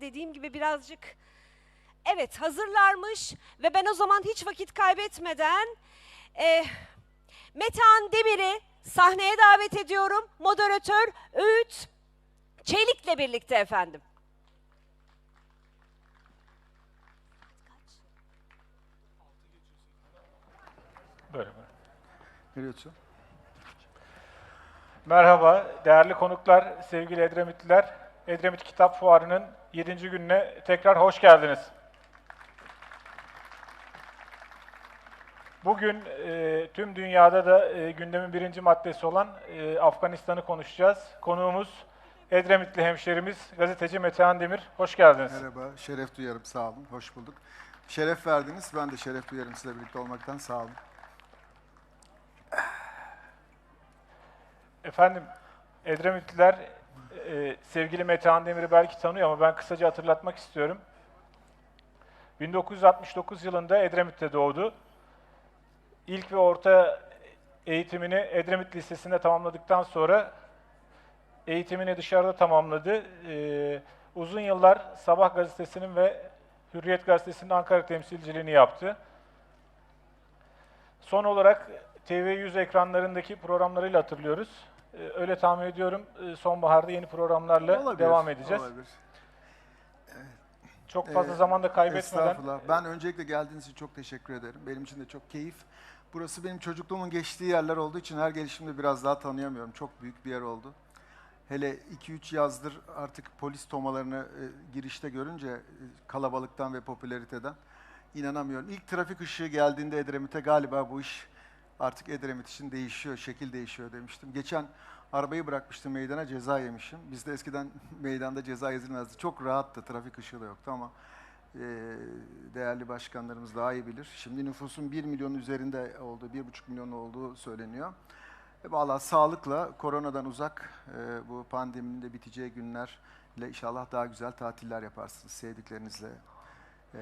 dediğim gibi birazcık evet hazırlarmış ve ben o zaman hiç vakit kaybetmeden e, Metehan Demir'i sahneye davet ediyorum. Moderatör Öğüt Çelik'le birlikte efendim. Böyle böyle. Merhaba değerli konuklar, sevgili Edremitliler. Edremit Kitap Fuarı'nın 7. gününe tekrar hoş geldiniz. Bugün e, tüm dünyada da e, gündemin birinci maddesi olan e, Afganistan'ı konuşacağız. Konuğumuz Edremitli hemşerimiz gazeteci Metehan Demir. Hoş geldiniz. Merhaba, şeref duyarım. Sağ olun, hoş bulduk. Şeref verdiniz, ben de şeref duyarım sizle birlikte olmaktan. Sağ olun. Efendim, Edremitliler e, sevgili Metehan Demir'i belki tanıyor ama ben kısaca hatırlatmak istiyorum. 1969 yılında Edremit'te doğdu. İlk ve orta eğitimini Edremit Lisesi'nde tamamladıktan sonra eğitimini dışarıda tamamladı. E, uzun yıllar Sabah gazetesinin ve Hürriyet gazetesinin Ankara temsilciliğini yaptı. Son olarak TV100 ekranlarındaki programlarıyla hatırlıyoruz. Ee, Öyle tahmin ediyorum e, sonbaharda yeni programlarla Olabilir, devam edeceğiz. olabilir. Çok fazla Ee, zaman da kaybetmeden Estağfurullah. Ben öncelikle geldiğiniz için çok teşekkür ederim. Benim için de çok keyif. Burası benim çocukluğumun geçtiği yerler olduğu için her gelişimde biraz daha tanıyamıyorum. Çok büyük bir yer oldu. Hele 2-3 yazdır artık polis tomalarını e, girişte görünce e, kalabalıktan ve popülariteden inanamıyorum. İlk trafik ışığı geldiğinde Edremit'e galiba bu iş artık Edremit için değişiyor, şekil değişiyor demiştim. Geçen arabayı bırakmıştım meydana ceza yemişim. Bizde eskiden meydanda ceza yazılmazdı. Çok rahattı, trafik ışığı da yoktu ama e, değerli başkanlarımız daha iyi bilir. Şimdi nüfusun 1 milyon üzerinde olduğu, 1,5 milyon olduğu söyleniyor. E, Valla sağlıkla, koronadan uzak, e, bu pandeminin de biteceği günlerle inşallah daha güzel tatiller yaparsınız sevdiklerinizle, e,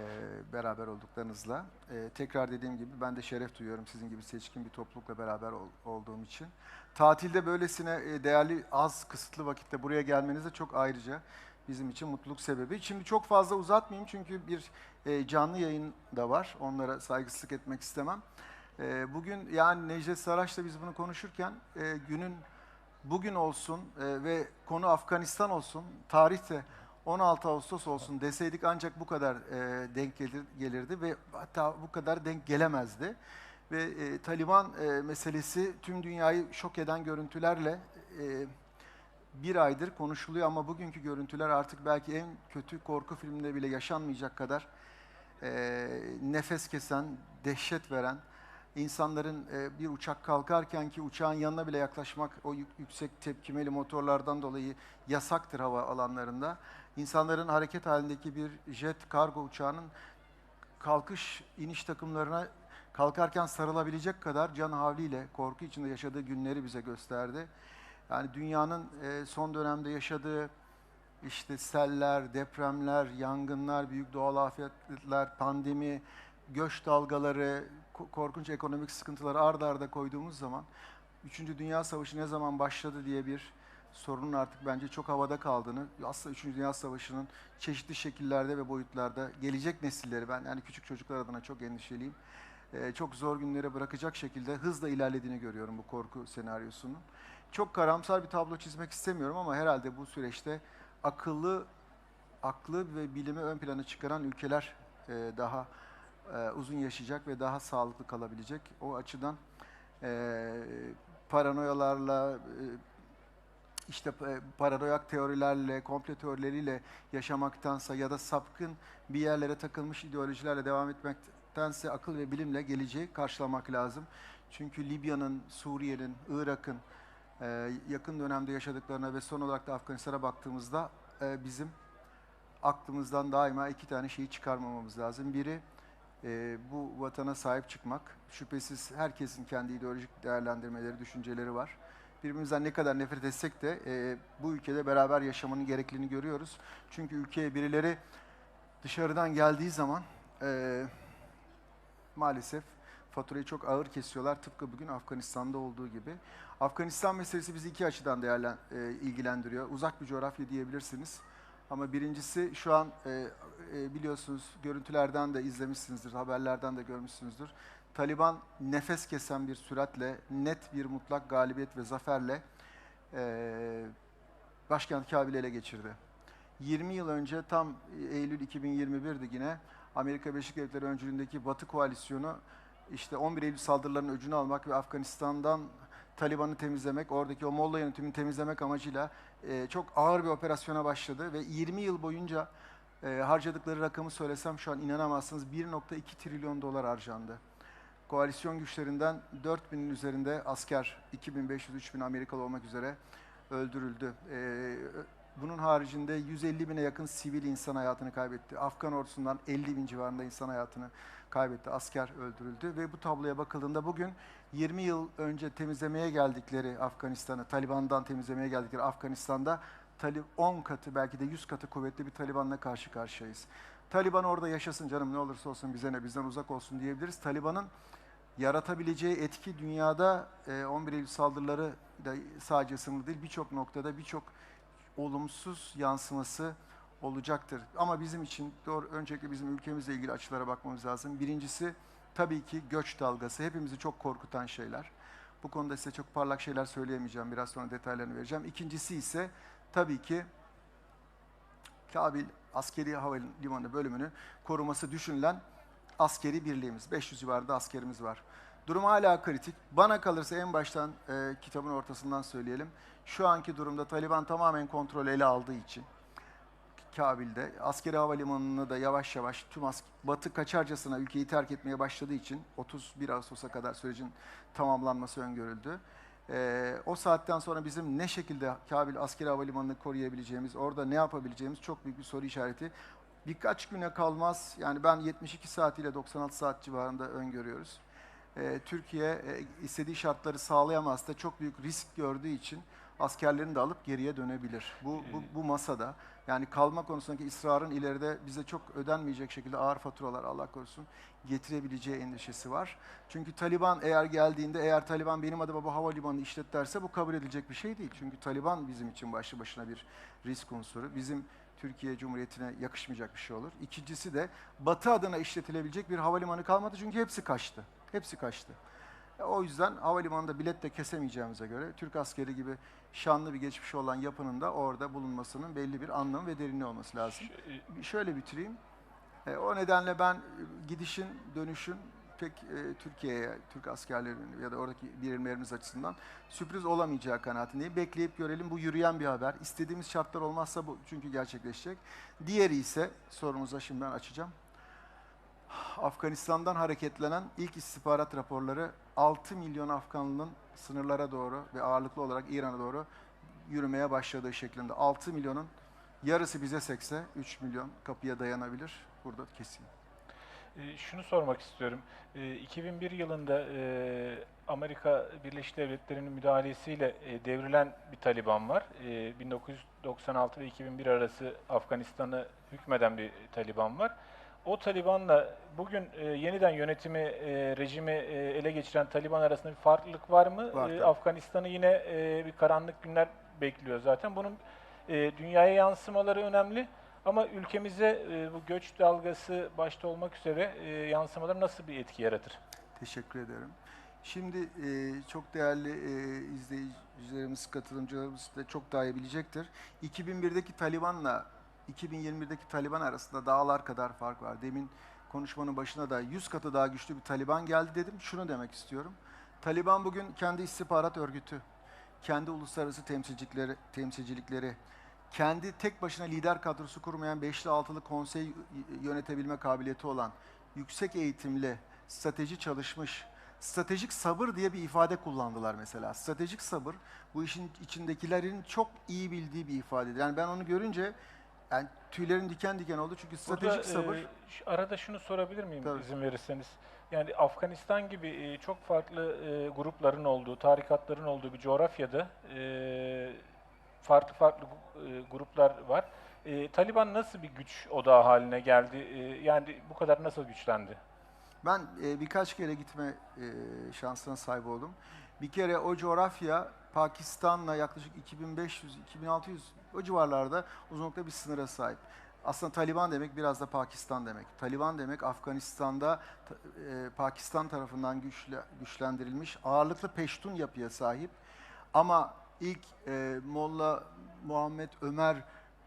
beraber olduklarınızla. E, tekrar dediğim gibi ben de şeref duyuyorum sizin gibi seçkin bir toplulukla beraber ol- olduğum için. Tatilde böylesine e, değerli, az, kısıtlı vakitte buraya gelmeniz de çok ayrıca bizim için mutluluk sebebi. Şimdi çok fazla uzatmayayım çünkü bir e, canlı yayın da var. Onlara saygısızlık etmek istemem. E, bugün yani Necdet Saraç'la biz bunu konuşurken e, günün bugün olsun e, ve konu Afganistan olsun, tarihte 16 Ağustos olsun deseydik ancak bu kadar e, denk gelir, gelirdi ve hatta bu kadar denk gelemezdi. Ve e, Taliban e, meselesi tüm dünyayı şok eden görüntülerle e, bir aydır konuşuluyor ama bugünkü görüntüler artık belki en kötü korku filminde bile yaşanmayacak kadar e, nefes kesen, dehşet veren, insanların e, bir uçak kalkarken ki uçağın yanına bile yaklaşmak o yük- yüksek tepkimeli motorlardan dolayı yasaktır hava alanlarında. İnsanların hareket halindeki bir jet kargo uçağının kalkış iniş takımlarına kalkarken sarılabilecek kadar can havliyle korku içinde yaşadığı günleri bize gösterdi. Yani dünyanın e, son dönemde yaşadığı işte seller, depremler, yangınlar, büyük doğal afetler, pandemi, göç dalgaları, ko- korkunç ekonomik sıkıntıları ard arda koyduğumuz zaman Üçüncü Dünya Savaşı ne zaman başladı diye bir sorunun artık bence çok havada kaldığını, aslında Üçüncü Dünya Savaşı'nın çeşitli şekillerde ve boyutlarda gelecek nesilleri, ben yani küçük çocuklar adına çok endişeliyim, Ee, çok zor günlere bırakacak şekilde hızla ilerlediğini görüyorum bu korku senaryosunun. Çok karamsar bir tablo çizmek istemiyorum ama herhalde bu süreçte akıllı, aklı ve bilimi ön plana çıkaran ülkeler e, daha e, uzun yaşayacak ve daha sağlıklı kalabilecek. O açıdan e, paranoyalarla, e, işte e, paranoyak teorilerle, komplo teorileriyle yaşamaktansa ya da sapkın bir yerlere takılmış ideolojilerle devam etmektense akıl ve bilimle geleceği karşılamak lazım. Çünkü Libya'nın, Suriye'nin, Irak'ın e, yakın dönemde yaşadıklarına ve son olarak da Afganistan'a baktığımızda e, bizim aklımızdan daima iki tane şeyi çıkarmamamız lazım. Biri bu vatana sahip çıkmak. Şüphesiz herkesin kendi ideolojik değerlendirmeleri, düşünceleri var. Birbirimizden ne kadar nefret etsek de e, bu ülkede beraber yaşamanın gerekliliğini görüyoruz. Çünkü ülkeye birileri dışarıdan geldiği zaman e, maalesef faturayı çok ağır kesiyorlar. Tıpkı bugün Afganistan'da olduğu gibi. Afganistan meselesi bizi iki açıdan değerlen, e, ilgilendiriyor. Uzak bir coğrafya diyebilirsiniz. Ama birincisi şu an e, e, biliyorsunuz görüntülerden de izlemişsinizdir, haberlerden de görmüşsünüzdür. Taliban nefes kesen bir süratle, net bir mutlak galibiyet ve zaferle e, başkent Kabil'i ele geçirdi. 20 yıl önce tam Eylül 2021'di yine Amerika Birleşik Devletleri öncülüğündeki Batı koalisyonu işte 11 Eylül saldırılarının öcünü almak ve Afganistan'dan Taliban'ı temizlemek, oradaki o Molla yönetimini temizlemek amacıyla e, çok ağır bir operasyona başladı ve 20 yıl boyunca e, harcadıkları rakamı söylesem şu an inanamazsınız 1.2 trilyon dolar harcandı. Koalisyon güçlerinden 4000'in üzerinde asker, 2500-3000 Amerikalı olmak üzere öldürüldü. E, bunun haricinde 150 bine yakın sivil insan hayatını kaybetti. Afgan ordusundan 50 bin civarında insan hayatını kaybetti. Asker öldürüldü ve bu tabloya bakıldığında bugün 20 yıl önce temizlemeye geldikleri Afganistan'ı, Taliban'dan temizlemeye geldikleri Afganistan'da Talib 10 katı belki de 100 katı kuvvetli bir Taliban'la karşı karşıyayız. Taliban orada yaşasın canım ne olursa olsun bize ne bizden uzak olsun diyebiliriz. Taliban'ın yaratabileceği etki dünyada e, 11 Eylül saldırıları da sadece sınırlı değil birçok noktada birçok olumsuz yansıması olacaktır. Ama bizim için doğru, öncelikle bizim ülkemizle ilgili açılara bakmamız lazım. Birincisi tabii ki göç dalgası. Hepimizi çok korkutan şeyler. Bu konuda size çok parlak şeyler söyleyemeyeceğim. Biraz sonra detaylarını vereceğim. İkincisi ise tabii ki Kabil Askeri Havalimanı bölümünü koruması düşünülen askeri birliğimiz. 500 civarında askerimiz var. Durum hala kritik. Bana kalırsa en baştan e, kitabın ortasından söyleyelim. Şu anki durumda Taliban tamamen kontrol ele aldığı için Kabil'de askeri havalimanını da yavaş yavaş tüm Batı kaçarcasına ülkeyi terk etmeye başladığı için 31 Ağustos'a kadar sürecin tamamlanması öngörüldü. Ee, o saatten sonra bizim ne şekilde Kabil askeri havalimanını koruyabileceğimiz, orada ne yapabileceğimiz çok büyük bir soru işareti. Birkaç güne kalmaz, yani ben 72 saat ile 96 saat civarında öngörüyoruz. Ee, Türkiye e, istediği şartları sağlayamazsa çok büyük risk gördüğü için askerlerini de alıp geriye dönebilir. Bu, bu, bu masada yani kalma konusundaki ısrarın ileride bize çok ödenmeyecek şekilde ağır faturalar Allah korusun getirebileceği endişesi var. Çünkü Taliban eğer geldiğinde eğer Taliban benim adıma bu havalimanını işlet derse bu kabul edilecek bir şey değil. Çünkü Taliban bizim için başlı başına bir risk unsuru. Bizim Türkiye Cumhuriyeti'ne yakışmayacak bir şey olur. İkincisi de Batı adına işletilebilecek bir havalimanı kalmadı çünkü hepsi kaçtı. Hepsi kaçtı. E, O yüzden havalimanında bilet de kesemeyeceğimize göre Türk askeri gibi şanlı bir geçmişi olan yapının da orada bulunmasının belli bir anlamı ve derinliği olması lazım. Bir Şöyle bitireyim. E, o nedenle ben e, gidişin, dönüşün pek e, Türkiye'ye, Türk askerlerinin ya da oradaki birimlerimiz açısından sürpriz olamayacağı kanaatindeyim. Bekleyip görelim. Bu yürüyen bir haber. İstediğimiz şartlar olmazsa bu çünkü gerçekleşecek. Diğeri ise sorumuza şimdi ben açacağım. Afganistan'dan hareketlenen ilk istihbarat raporları 6 milyon Afganlının sınırlara doğru ve ağırlıklı olarak İran'a doğru yürümeye başladığı şeklinde. 6 milyonun yarısı bize sekse 3 milyon kapıya dayanabilir. Burada kesin. Ee, Şunu sormak istiyorum. Ee, 2001 yılında e, Amerika Birleşik Devletleri'nin müdahalesiyle e, devrilen bir Taliban var. E, 1996 ve 2001 arası Afganistan'ı hükmeden bir Taliban var. O Taliban'la bugün e, yeniden yönetimi, e, rejimi e, ele geçiren Taliban arasında bir farklılık var mı? Var E. Afganistan'ı yine e, bir karanlık günler bekliyor zaten. Bunun e, dünyaya yansımaları önemli. Ama ülkemize e, bu göç dalgası başta olmak üzere e, yansımaları nasıl bir etki yaratır? Teşekkür ederim. Şimdi e, çok değerli e, izleyicilerimiz, katılımcılarımız da çok daha iyi bilecektir. 2001'deki Taliban'la 2021'deki Taliban arasında dağlar kadar fark var. Demin konuşmanın başına da 100 katı daha güçlü bir Taliban geldi dedim. Şunu demek istiyorum. Taliban bugün kendi istihbarat örgütü, kendi uluslararası temsilcilikleri, temsilcilikleri, kendi tek başına lider kadrosu kurmayan beşli altılı konsey yönetebilme kabiliyeti olan, yüksek eğitimli, strateji çalışmış, stratejik sabır diye bir ifade kullandılar mesela. Stratejik sabır bu işin içindekilerin çok iyi bildiği bir ifade. Yani ben onu görünce yani tüylerim diken diken oldu çünkü stratejik Burada, sabır e, arada şunu sorabilir miyim Tabii. izin verirseniz? Yani Afganistan gibi e, çok farklı e, grupların olduğu, tarikatların olduğu bir coğrafyada e, farklı farklı e, gruplar var. E, Taliban nasıl bir güç odağı haline geldi? E, yani bu kadar nasıl güçlendi? Ben birkaç kere gitme şansına sahip oldum. Bir kere o coğrafya Pakistan'la yaklaşık 2500-2600 o civarlarda uzunlukta bir sınıra sahip. Aslında Taliban demek biraz da Pakistan demek. Taliban demek Afganistan'da ta- Pakistan tarafından güçle, güçlendirilmiş ağırlıklı Peştun yapıya sahip. Ama ilk e, Molla Muhammed Ömer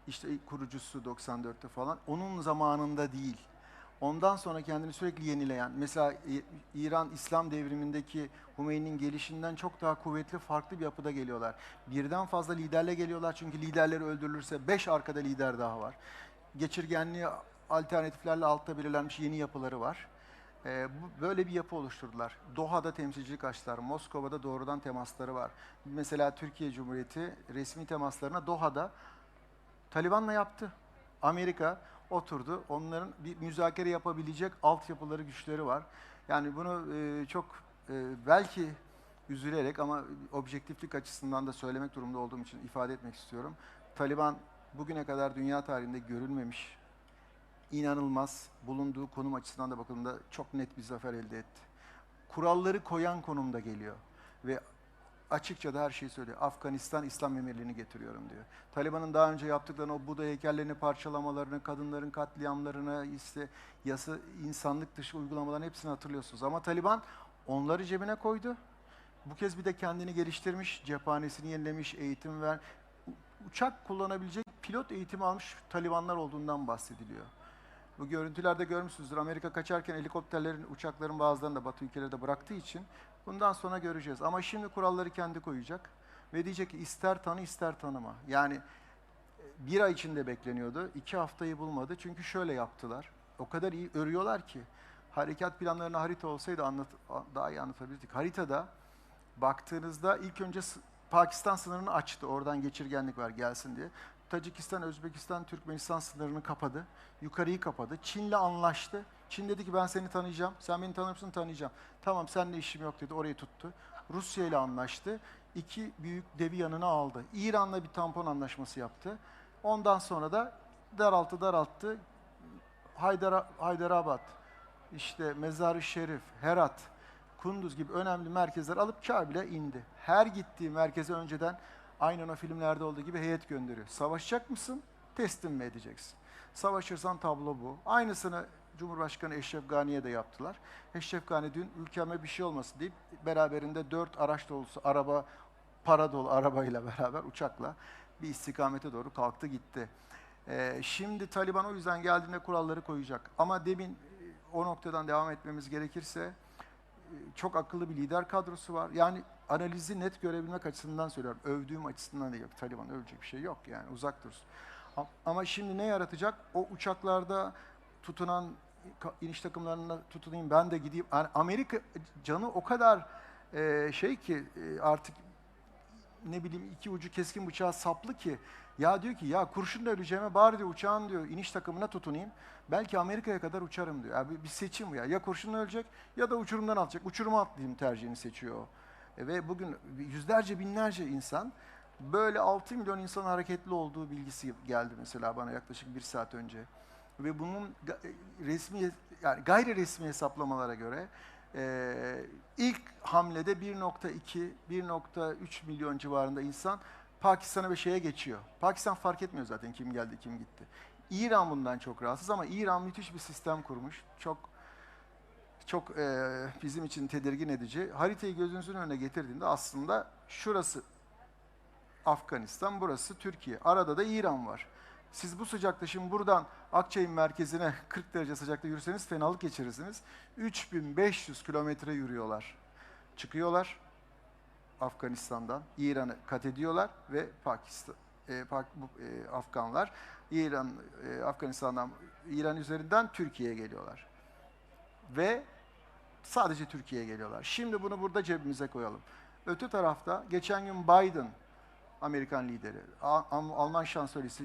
işte kurucusu 94'te falan onun zamanında değil. Ondan sonra kendini sürekli yenileyen, mesela İran İslam devrimindeki Hümeyni'nin gelişinden çok daha kuvvetli, farklı bir yapıda geliyorlar. Birden fazla liderle geliyorlar çünkü liderleri öldürülürse beş arkada lider daha var. Geçirgenliği alternatiflerle altta belirlenmiş yeni yapıları var. Bu, böyle bir yapı oluşturdular. Doha'da temsilcilik açtılar, Moskova'da doğrudan temasları var. Mesela Türkiye Cumhuriyeti resmi temaslarına Doha'da Taliban'la yaptı. Amerika oturdu. Onların bir müzakere yapabilecek altyapıları, güçleri var. Yani bunu e, çok e, belki üzülerek ama objektiflik açısından da söylemek durumunda olduğum için ifade etmek istiyorum. Taliban bugüne kadar dünya tarihinde görülmemiş, inanılmaz, bulunduğu konum açısından da bakıldığında çok net bir zafer elde etti. Kuralları koyan konumda geliyor ve açıkça da her şeyi söylüyor. Afganistan İslam emirliğini getiriyorum diyor. Taliban'ın daha önce yaptıklarını, o Buda heykellerini parçalamalarını, kadınların katliamlarını, işte yasa, insanlık dışı uygulamaların hepsini hatırlıyorsunuz. Ama Taliban onları cebine koydu. Bu kez bir de kendini geliştirmiş, cephanesini yenilemiş, eğitim ver, uçak kullanabilecek pilot eğitimi almış Talibanlar olduğundan bahsediliyor. Bu görüntülerde görmüşsünüzdür. Amerika kaçarken helikopterlerin, uçakların bazılarını da Batı ülkeleri de bıraktığı için bundan sonra göreceğiz. Ama şimdi kuralları kendi koyacak ve diyecek ki ister tanı ister tanıma. Yani e, bir ay içinde bekleniyordu. iki haftayı bulmadı. Çünkü şöyle yaptılar. O kadar iyi örüyorlar ki harekat planlarına harita olsaydı anlat, daha iyi anlatabilirdik. Haritada baktığınızda ilk önce Pakistan sınırını açtı. Oradan geçirgenlik var gelsin diye. Tacikistan, Özbekistan, Türkmenistan sınırını kapadı. Yukarıyı kapadı. Çin'le anlaştı. Çin dedi ki ben seni tanıyacağım. Sen beni tanır? Tanıyacağım. Tamam seninle işim yok dedi. Orayı tuttu. Rusya ile anlaştı. İki büyük devi yanına aldı. İran'la bir tampon anlaşması yaptı. Ondan sonra da daralttı daralttı. Haydar, Haydarabad, işte Mezar-ı Şerif, Herat, Kunduz gibi önemli merkezler alıp Kabil'e indi. Her gittiği merkeze önceden aynen o filmlerde olduğu gibi heyet gönderiyor. Savaşacak mısın? Teslim mi edeceksin? Savaşırsan tablo bu. Aynısını Cumhurbaşkanı Eşref Gani'ye de yaptılar. Eşref Gani dün ülkeme bir şey olmasın deyip beraberinde dört araç dolusu araba, para dolu arabayla beraber uçakla bir istikamete doğru kalktı gitti. Ee, şimdi Taliban o yüzden geldiğinde kuralları koyacak. Ama demin e, o noktadan devam etmemiz gerekirse e, çok akıllı bir lider kadrosu var. Yani analizi net görebilmek açısından söylüyorum. Övdüğüm açısından değil. Taliban övecek bir şey yok yani uzak dursun. Ama şimdi ne yaratacak? O uçaklarda tutunan iniş takımlarına tutunayım ben de gideyim. Yani Amerika canı o kadar e, şey ki e, artık ne bileyim iki ucu keskin bıçağı saplı ki ya diyor ki ya kurşunla öleceğime bari diyor uçağın diyor iniş takımına tutunayım. Belki Amerika'ya kadar uçarım diyor. Ya bir, bir seçim bu ya. Ya kurşunla ölecek ya da uçurumdan atacak. Uçuruma atlayayım tercihini seçiyor o. E, ve bugün yüzlerce binlerce insan böyle 6 milyon insan hareketli olduğu bilgisi geldi mesela bana yaklaşık bir saat önce. Ve bunun e, resmi yani gayri resmi hesaplamalara göre e, ilk hamlede 1.2 1.3 milyon civarında insan Pakistan'a ve şeye geçiyor. Pakistan fark etmiyor zaten kim geldi kim gitti. İran bundan çok rahatsız ama İran müthiş bir sistem kurmuş. Çok çok e, bizim için tedirgin edici. Haritayı gözünüzün önüne getirdiğinde aslında şurası Afganistan, burası Türkiye. Arada da İran var. Siz bu sıcakta şimdi buradan Akçay'ın merkezine 40 derece sıcakta yürüseniz fenalık geçirirsiniz. 3500 kilometre yürüyorlar. Çıkıyorlar Afganistan'dan, İran'ı kat ediyorlar ve Pakistan, e, Pak- e, Afganlar İran, e, Afganistan'dan, İran üzerinden Türkiye'ye geliyorlar. Ve sadece Türkiye'ye geliyorlar. Şimdi bunu burada cebimize koyalım. Öte tarafta geçen gün Biden, Amerikan lideri, Alman şansölyesi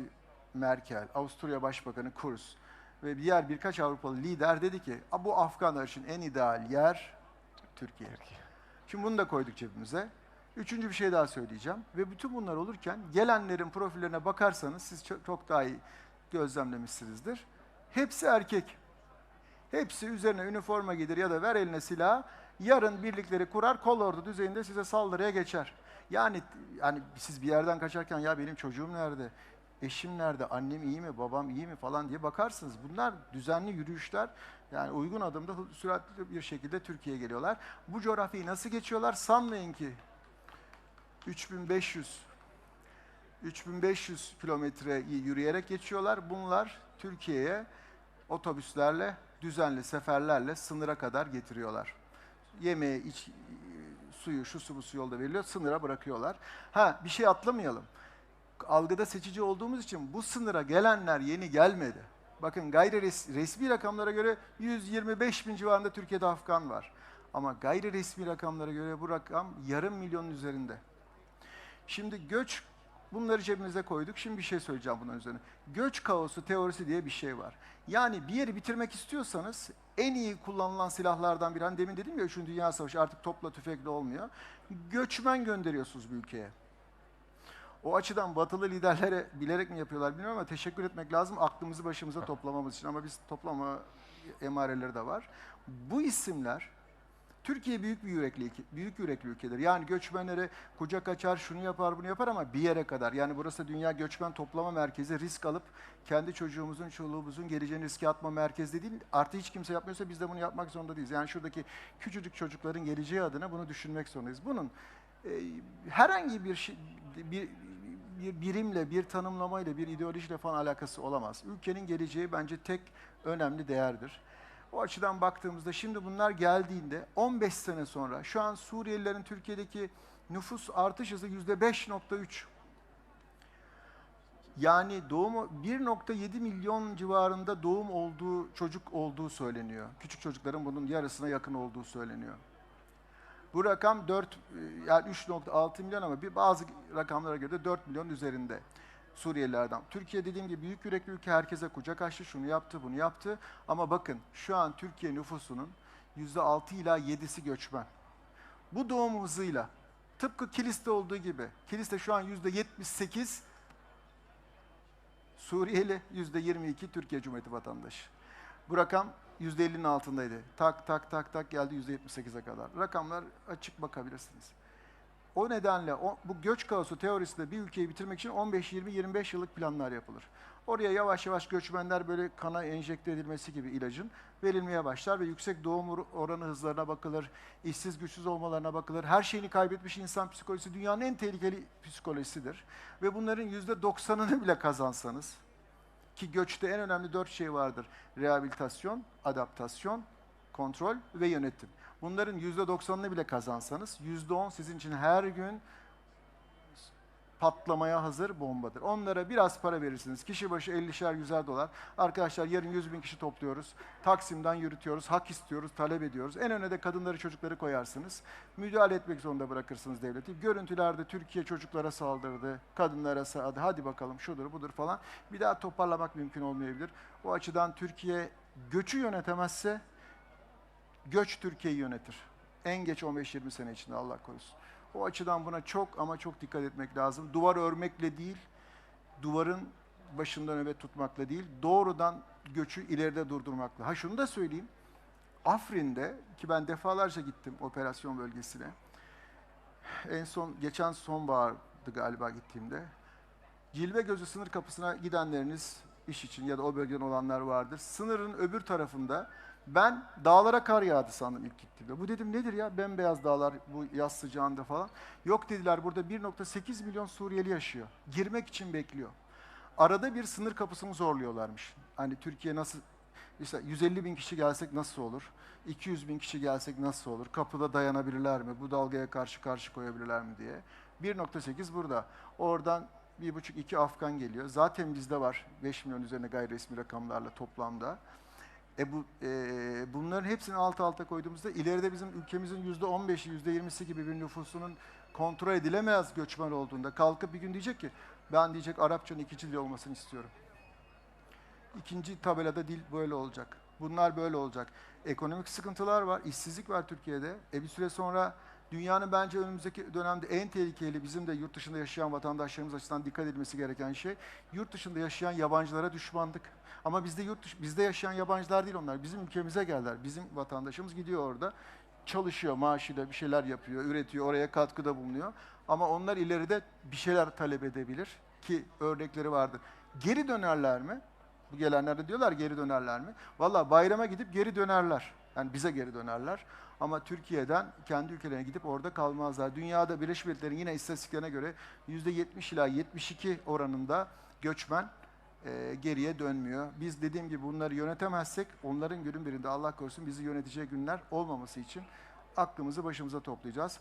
Merkel, Avusturya Başbakanı Kurz ve diğer birkaç Avrupalı lider dedi ki "A, bu Afganlar için en ideal yer Türkiye. Şimdi bunu da koyduk cebimize. Üçüncü bir şey daha söyleyeceğim. Ve bütün bunlar olurken gelenlerin profillerine bakarsanız siz çok daha iyi gözlemlemişsinizdir. Hepsi erkek. Hepsi üzerine üniforma giydir ya da ver eline silah. Yarın birlikleri kurar, kolordu düzeyinde size saldırıya geçer. Yani yani siz bir yerden kaçarken ya benim çocuğum nerede? Eşim nerede? Annem iyi mi? Babam iyi mi falan diye bakarsınız. Bunlar düzenli yürüyüşler. Yani uygun adımda süratli bir şekilde Türkiye'ye geliyorlar. Bu coğrafyayı nasıl geçiyorlar? Sanmayın ki 3500 3500 kilometreyi yürüyerek geçiyorlar. Bunlar Türkiye'ye otobüslerle, düzenli seferlerle sınıra kadar getiriyorlar. Yemeği, iç, suyu, şu su bu su yolda veriliyor, sınıra bırakıyorlar. Ha bir şey atlamayalım. Algıda seçici olduğumuz için bu sınıra gelenler yeni gelmedi. Bakın gayri res- resmi rakamlara göre 125 bin civarında Türkiye'de Afgan var. Ama gayri resmi rakamlara göre bu rakam yarım milyonun üzerinde. Şimdi göç, bunları cebimize koyduk. Şimdi bir şey söyleyeceğim bunun üzerine. Göç kaosu teorisi diye bir şey var. Yani bir yeri bitirmek istiyorsanız en iyi kullanılan silahlardan biri, hani demin dedim ya 3. Dünya Savaşı artık topla tüfekle olmuyor. Göçmen gönderiyorsunuz bir ülkeye. O açıdan batılı liderlere bilerek mi yapıyorlar bilmiyorum ama teşekkür etmek lazım aklımızı başımıza toplamamız için. Ama biz toplama emareleri de var. Bu isimler Türkiye büyük bir yürekli büyük yürekli ülkedir. Yani göçmenlere kucak açar, şunu yapar, bunu yapar ama bir yere kadar. Yani burası dünya göçmen toplama merkezi. Risk alıp kendi çocuğumuzun, çoluğumuzun geleceğini riske atma merkezi değil. Artı hiç kimse yapmıyorsa biz de bunu yapmak zorunda değiliz. Yani şuradaki küçücük çocukların geleceği adına bunu düşünmek zorundayız. Bunun e, herhangi bir, bir bir birimle, bir tanımlamayla, bir ideolojiyle falan alakası olamaz. Ülkenin geleceği bence tek önemli değerdir. O açıdan baktığımızda şimdi bunlar geldiğinde 15 sene sonra şu an Suriyelilerin Türkiye'deki nüfus artış hızı %5.3. Yani doğumu 1.7 milyon civarında doğum olduğu çocuk olduğu söyleniyor. Küçük çocukların bunun yarısına yakın olduğu söyleniyor. Bu rakam 4 yani 3.6 milyon ama bir bazı rakamlara göre de 4 milyon üzerinde Suriyelilerden. Türkiye dediğim gibi büyük yürekli ülke herkese kucak açtı, şunu yaptı, bunu yaptı. Ama bakın şu an Türkiye nüfusunun %6 ila 7'si göçmen. Bu doğum hızıyla tıpkı Kilis'te olduğu gibi, Kilis'te şu an %78 Suriyeli, %22 Türkiye Cumhuriyeti vatandaşı. Bu rakam %50'nin altındaydı. Tak tak tak tak geldi %78'e kadar. Rakamlar açık bakabilirsiniz. O nedenle o, bu göç kaosu teorisinde bir ülkeyi bitirmek için 15, 20, 25 yıllık planlar yapılır. Oraya yavaş yavaş göçmenler böyle kana enjekte edilmesi gibi ilacın verilmeye başlar ve yüksek doğum or- oranı hızlarına bakılır, işsiz güçsüz olmalarına bakılır. Her şeyini kaybetmiş insan psikolojisi dünyanın en tehlikeli psikolojisidir. Ve bunların %90'ını bile kazansanız, ki göçte en önemli dört şey vardır. Rehabilitasyon, adaptasyon, kontrol ve yönetim. Bunların %90'ını bile kazansanız %10 sizin için her gün patlamaya hazır bombadır. Onlara biraz para verirsiniz. Kişi başı 50'şer 100'er dolar. Arkadaşlar yarın 100 bin kişi topluyoruz. Taksim'den yürütüyoruz. Hak istiyoruz, talep ediyoruz. En öne de kadınları çocukları koyarsınız. Müdahale etmek zorunda bırakırsınız devleti. Görüntülerde Türkiye çocuklara saldırdı, kadınlara saldırdı. Hadi bakalım şudur budur falan. Bir daha toparlamak mümkün olmayabilir. O açıdan Türkiye göçü yönetemezse göç Türkiye'yi yönetir. En geç 15-20 sene içinde Allah korusun. O açıdan buna çok ama çok dikkat etmek lazım. Duvar örmekle değil, duvarın başında nöbet tutmakla değil, doğrudan göçü ileride durdurmakla. Ha şunu da söyleyeyim. Afrin'de ki ben defalarca gittim operasyon bölgesine. En son geçen sonbahardı galiba gittiğimde. Cilve Gözü sınır kapısına gidenleriniz iş için ya da o bölgeden olanlar vardır. Sınırın öbür tarafında ben dağlara kar yağdı sandım ilk gittiğimde. Bu dedim nedir ya bembeyaz dağlar bu yaz sıcağında falan. Yok dediler burada 1.8 milyon Suriyeli yaşıyor. Girmek için bekliyor. Arada bir sınır kapısını zorluyorlarmış. Hani Türkiye nasıl işte 150 bin kişi gelsek nasıl olur? 200 bin kişi gelsek nasıl olur? Kapıda dayanabilirler mi? Bu dalgaya karşı karşı koyabilirler mi diye. 1.8 burada. Oradan bir buçuk iki Afgan geliyor. Zaten bizde var 5 milyon üzerine gayri resmi rakamlarla toplamda. E bu e, bunların hepsini alt alta koyduğumuzda ileride bizim ülkemizin yüzde 15'i, yüzde 20'si gibi bir nüfusunun kontrol edilemez göçmen olduğunda kalkıp bir gün diyecek ki ben diyecek Arapçanın ikinci dil olmasını istiyorum. İkinci tabelada dil böyle olacak. Bunlar böyle olacak. Ekonomik sıkıntılar var, işsizlik var Türkiye'de. E bir süre sonra dünyanın bence önümüzdeki dönemde en tehlikeli bizim de yurt dışında yaşayan vatandaşlarımız açısından dikkat edilmesi gereken şey yurt dışında yaşayan yabancılara düşmanlık. Ama bizde yurt dışı, bizde yaşayan yabancılar değil onlar. Bizim ülkemize geldiler. Bizim vatandaşımız gidiyor orada. çalışıyor maaşıyla bir şeyler yapıyor, üretiyor, oraya katkıda bulunuyor. Ama onlar ileride bir şeyler talep edebilir ki örnekleri vardır. Geri dönerler mi? Bu gelenler de diyorlar geri dönerler mi? Valla bayrama gidip geri dönerler. Yani bize geri dönerler. Ama Türkiye'den kendi ülkelerine gidip orada kalmazlar. Dünyada Birleşmiş Milletler'in yine istatistiklerine göre %70 ila 72 oranında göçmen e, geriye dönmüyor. Biz dediğim gibi bunları yönetemezsek onların günün birinde Allah korusun bizi yöneteceği günler olmaması için aklımızı başımıza toplayacağız.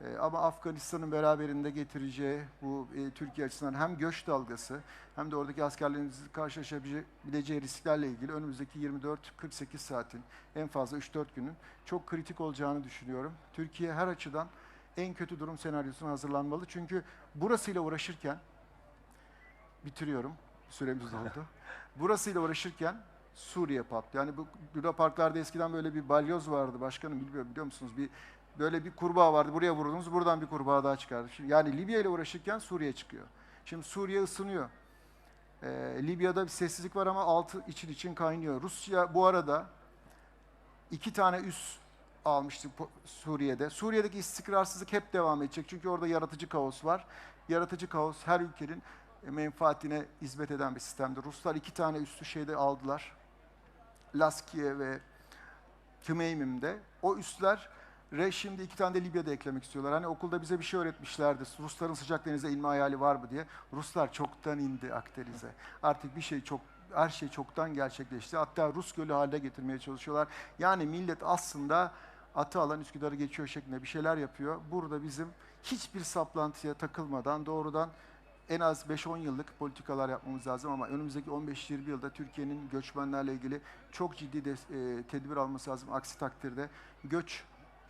E, ama Afganistan'ın beraberinde getireceği bu e, Türkiye açısından hem göç dalgası hem de oradaki askerlerimizin karşılaşabileceği risklerle ilgili önümüzdeki 24-48 saatin en fazla 3-4 günün çok kritik olacağını düşünüyorum. Türkiye her açıdan en kötü durum senaryosuna hazırlanmalı. Çünkü burasıyla uğraşırken bitiriyorum. Süremiz doldu. Burasıyla uğraşırken Suriye patlıyor. Yani bu Luna Parklarda eskiden böyle bir balyoz vardı başkanım bilmiyorum biliyor musunuz? Bir böyle bir kurbağa vardı. Buraya vurdunuz buradan bir kurbağa daha çıkardı. Şimdi, yani Libya ile uğraşırken Suriye çıkıyor. Şimdi Suriye ısınıyor. Ee, Libya'da bir sessizlik var ama altı için için kaynıyor. Rusya bu arada iki tane üs almıştı Suriye'de. Suriye'deki istikrarsızlık hep devam edecek. Çünkü orada yaratıcı kaos var. Yaratıcı kaos her ülkenin menfaatine hizmet eden bir sistemdir. Ruslar iki tane üstü şeyde aldılar. Laskiye ve Tümeymim'de. O üstler Re şimdi iki tane de Libya'da eklemek istiyorlar. Hani okulda bize bir şey öğretmişlerdi. Rusların sıcak denize inme hayali var mı diye. Ruslar çoktan indi Akdeniz'e. Artık bir şey çok her şey çoktan gerçekleşti. Hatta Rus gölü haline getirmeye çalışıyorlar. Yani millet aslında atı alan Üsküdar'ı geçiyor şeklinde bir şeyler yapıyor. Burada bizim hiçbir saplantıya takılmadan doğrudan en az 5-10 yıllık politikalar yapmamız lazım ama önümüzdeki 15-20 yılda Türkiye'nin göçmenlerle ilgili çok ciddi de, e, tedbir alması lazım. Aksi takdirde göç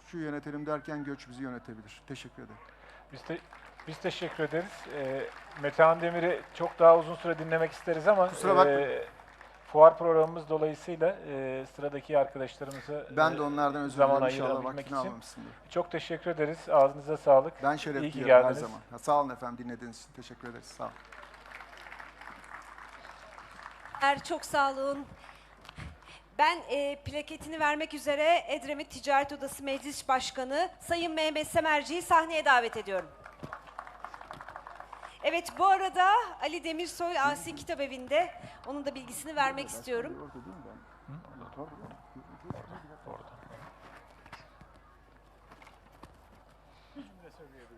şu yönetelim derken göç bizi yönetebilir. Teşekkür ederim. Biz de biz teşekkür ederiz. Ee, Metehan Demir'i çok daha uzun süre dinlemek isteriz ama Kusura bakmayın. e, fuar programımız dolayısıyla e, sıradaki arkadaşlarımızı Ben e, de onlardan özür zaman dilerim. İnşallah ayırabilmek vaktini için. almamışsındır. çok teşekkür ederiz. Ağzınıza sağlık. Ben şeref İyi ki duyuyorum her zaman. Ha, sağ olun efendim dinlediğiniz için. Teşekkür ederiz. Sağ olun. Er, Çok sağ olun. Ben e, plaketini vermek üzere Edremit Ticaret Odası Meclis Başkanı Sayın Mehmet Semerci'yi sahneye davet ediyorum. Evet bu arada Ali Demirsoy Asi Kitap Evi'nde onun da bilgisini vermek istiyorum.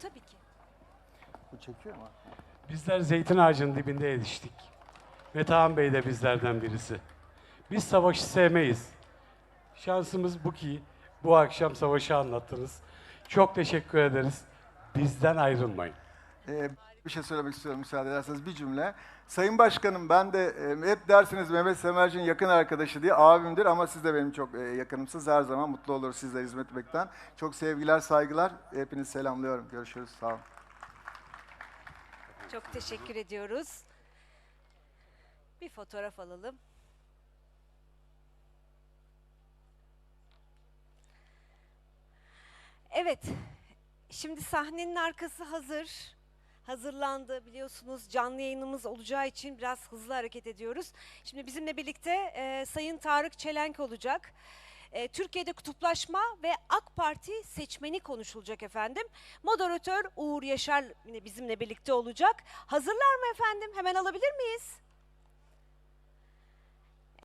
Tabii ki. Bu çekiyor mu? Bizler zeytin ağacının dibinde yetiştik. Metehan Bey de bizlerden birisi. Biz savaşı sevmeyiz. Şansımız bu ki bu akşam savaşı anlattınız. Çok teşekkür ederiz. Bizden ayrılmayın. Ee, bir şey söylemek istiyorum müsaade ederseniz bir cümle. Sayın Başkanım ben de e, hep dersiniz Mehmet Semerci'nin yakın arkadaşı diye abimdir ama siz de benim çok e, yakınımsınız. Her zaman mutlu oluruz sizle hizmet etmekten. Çok sevgiler, saygılar. Hepinizi selamlıyorum. Görüşürüz. Sağ olun. Çok teşekkür ediyoruz. Bir fotoğraf alalım. Evet. Şimdi sahnenin arkası hazır. Hazırlandı biliyorsunuz canlı yayınımız olacağı için biraz hızlı hareket ediyoruz. Şimdi bizimle birlikte e, Sayın Tarık Çelenk olacak. E, Türkiye'de kutuplaşma ve AK Parti seçmeni konuşulacak efendim. Moderatör Uğur Yaşar yine bizimle birlikte olacak. Hazırlar mı efendim? Hemen alabilir miyiz?